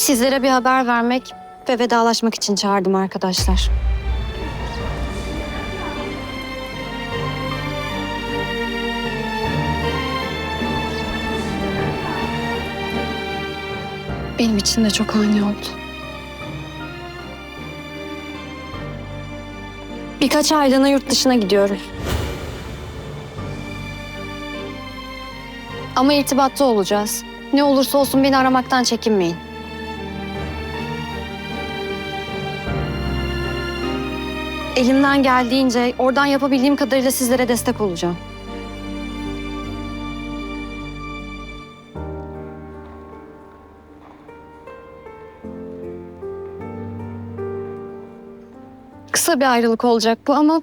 Sizlere bir haber vermek ve vedalaşmak için çağırdım arkadaşlar. Benim için de çok ani oldu. Birkaç aylığına yurt dışına gidiyorum. Ama irtibatta olacağız. Ne olursa olsun beni aramaktan çekinmeyin. Elimden geldiğince oradan yapabildiğim kadarıyla sizlere destek olacağım. Kısa bir ayrılık olacak bu ama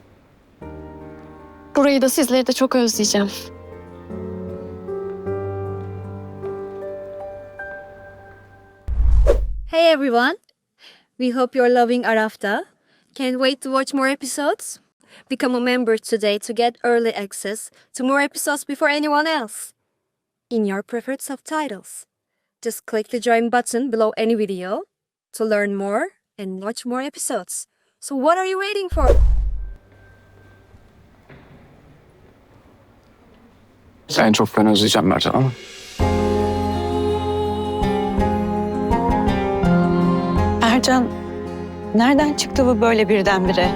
burayı da sizleri de çok özleyeceğim. Hey everyone! We hope you're loving Arafta. Can't wait to watch more episodes? Become a member today to get early access to more episodes before anyone else. In your preferred subtitles. Just click the join button below any video to learn more and watch more episodes. So what are you waiting for? En çok ben özleyeceğim Mercan ama. Ercan, nereden çıktı bu böyle birdenbire?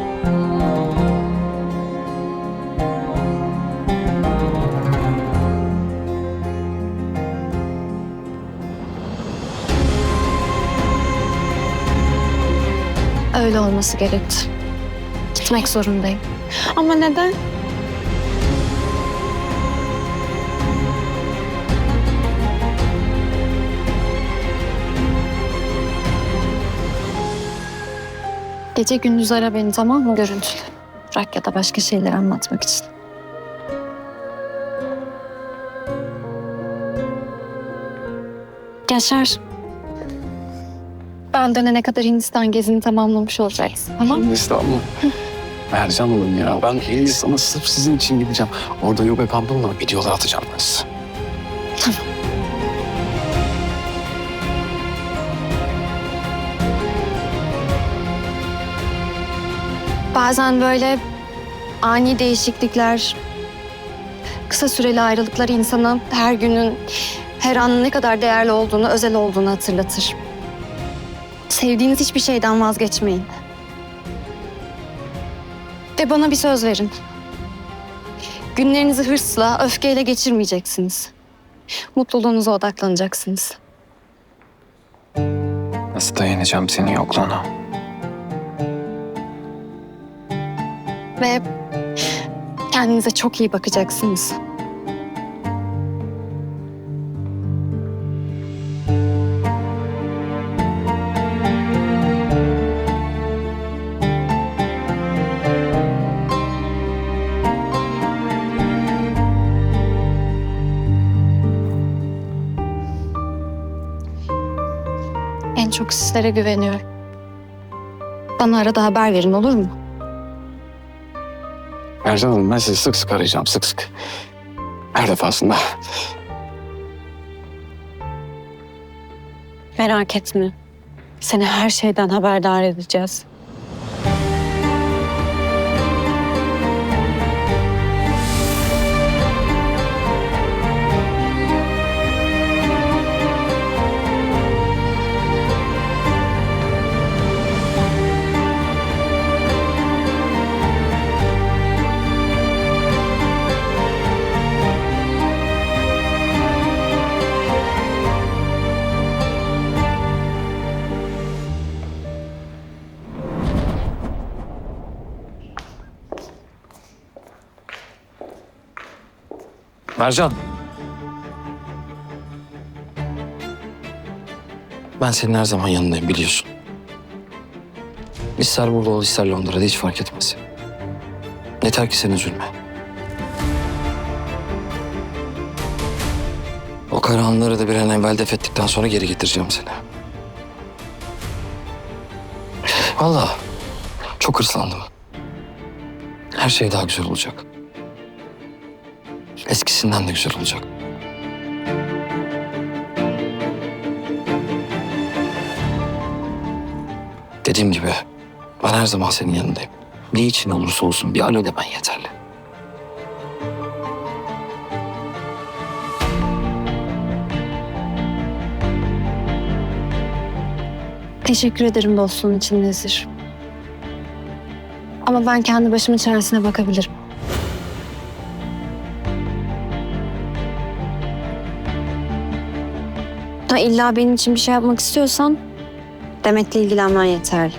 Öyle olması gerekti. Gitmek zorundayım. Ama neden? Gece gündüz ara beni tamam mı görüntülü? Bırak ya da başka şeyler anlatmak için. Yaşar. Ben dönene kadar Hindistan gezini tamamlamış olacaksın. Tamam mı? Hindistan mı? Mercan oğlum ya. Ben Hindistan'a sırf sizin için gideceğim. Orada yoga kampımla videolar atacağım ben size. Bazen böyle ani değişiklikler, kısa süreli ayrılıklar insana her günün, her anın ne kadar değerli olduğunu, özel olduğunu hatırlatır. Sevdiğiniz hiçbir şeyden vazgeçmeyin. Ve bana bir söz verin. Günlerinizi hırsla, öfkeyle geçirmeyeceksiniz. Mutluluğunuza odaklanacaksınız. Nasıl dayanacağım senin yokluğuna? Ve kendinize çok iyi bakacaksınız. En çok sizlere güveniyorum. Bana arada haber verin olur mu? Mercan Hanım ben sizi sık sık arayacağım sık sık. Her defasında. Merak etme. Seni her şeyden haberdar edeceğiz. Mercan. Ben senin her zaman yanındayım biliyorsun. İster burada ol ister Londra'da hiç fark etmez. Yeter ki sen üzülme. O karanlıkları da bir an evvel def ettikten sonra geri getireceğim seni. Vallahi çok hırslandım. Her şey daha güzel olacak. Eskisinden de güzel olacak. Dediğim gibi ben her zaman senin yanındayım. Ne için olursa olsun bir alo demen yeterli. Teşekkür ederim dostluğun için Nezir. Ama ben kendi başımın çaresine bakabilirim. Da illa benim için bir şey yapmak istiyorsan Demet'le ilgilenmen yeterli.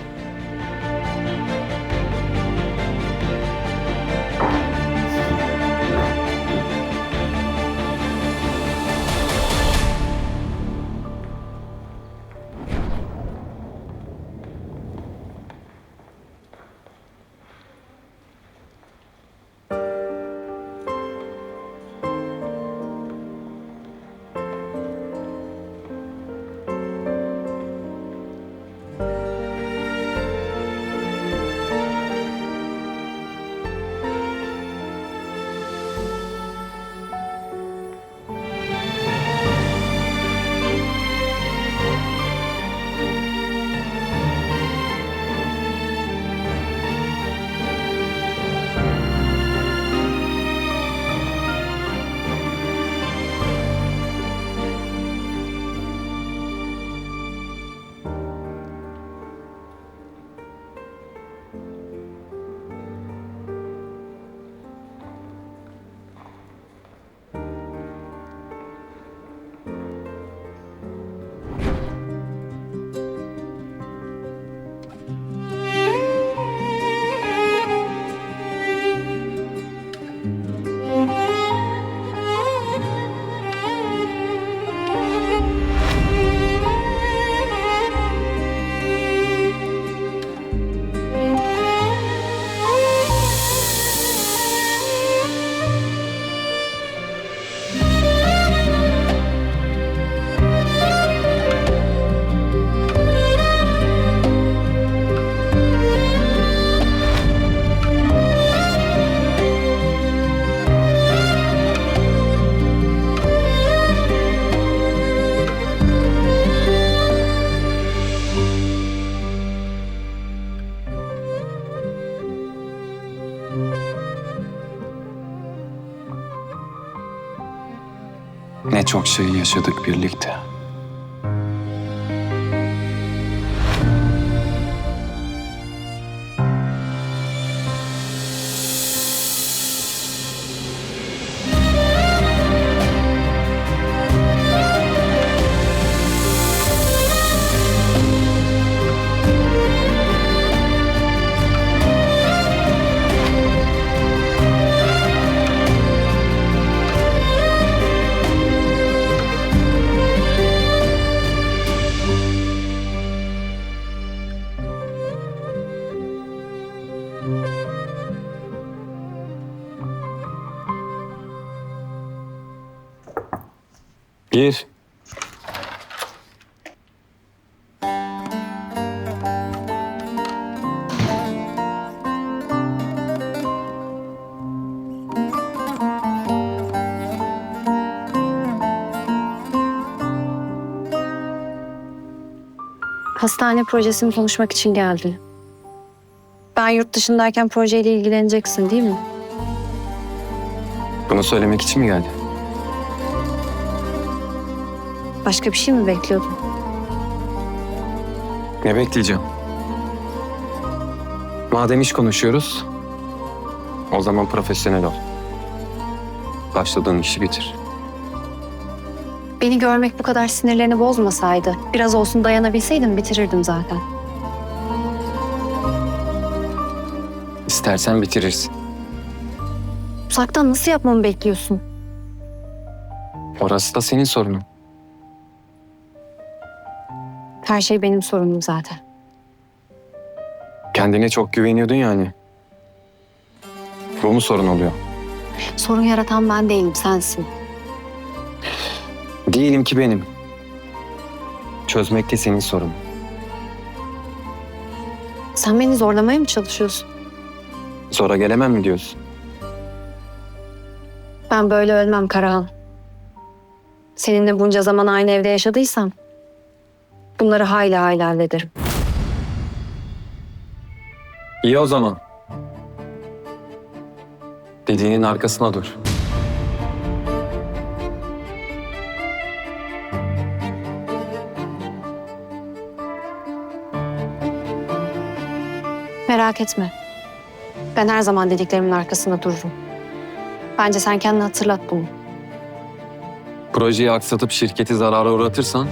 Ne çok şey yaşadık birlikte. Gir. Hastane projesini konuşmak için geldi. Ben yurt dışındayken projeyle ilgileneceksin değil mi? Bunu söylemek için mi geldin? Başka bir şey mi bekliyordun? Ne bekleyeceğim? Madem iş konuşuyoruz, o zaman profesyonel ol. Başladığın işi bitir. Beni görmek bu kadar sinirlerini bozmasaydı, biraz olsun dayanabilseydim bitirirdim zaten. İstersen bitirirsin. Uzaktan nasıl yapmamı bekliyorsun? Orası da senin sorunun. Her şey benim sorunum zaten. Kendine çok güveniyordun yani. Bu mu sorun oluyor? Sorun yaratan ben değilim, sensin. Diyelim ki benim. Çözmek de senin sorunun. Sen beni zorlamaya mı çalışıyorsun? Zora gelemem mi diyorsun? Ben böyle ölmem Karahan. Seninle bunca zaman aynı evde yaşadıysam bunları hayli hayli hallederim. İyi o zaman. Dediğinin arkasına dur. Merak etme. Ben her zaman dediklerimin arkasında dururum. Bence sen kendini hatırlat bunu. Projeyi aksatıp şirketi zarara uğratırsan...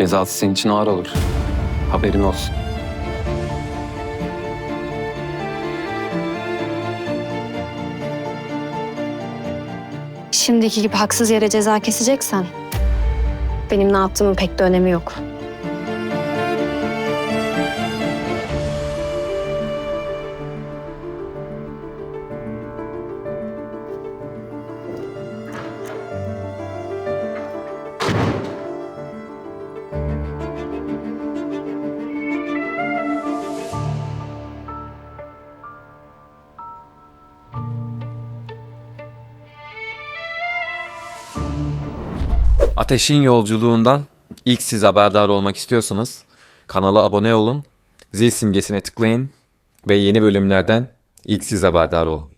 Cezası senin için ağır olur. Haberin olsun. Şimdiki gibi haksız yere ceza keseceksen... ...benim ne yaptığımın pek de önemi yok. Ateşin yolculuğundan ilk siz haberdar olmak istiyorsanız kanala abone olun, zil simgesine tıklayın ve yeni bölümlerden ilk siz haberdar olun.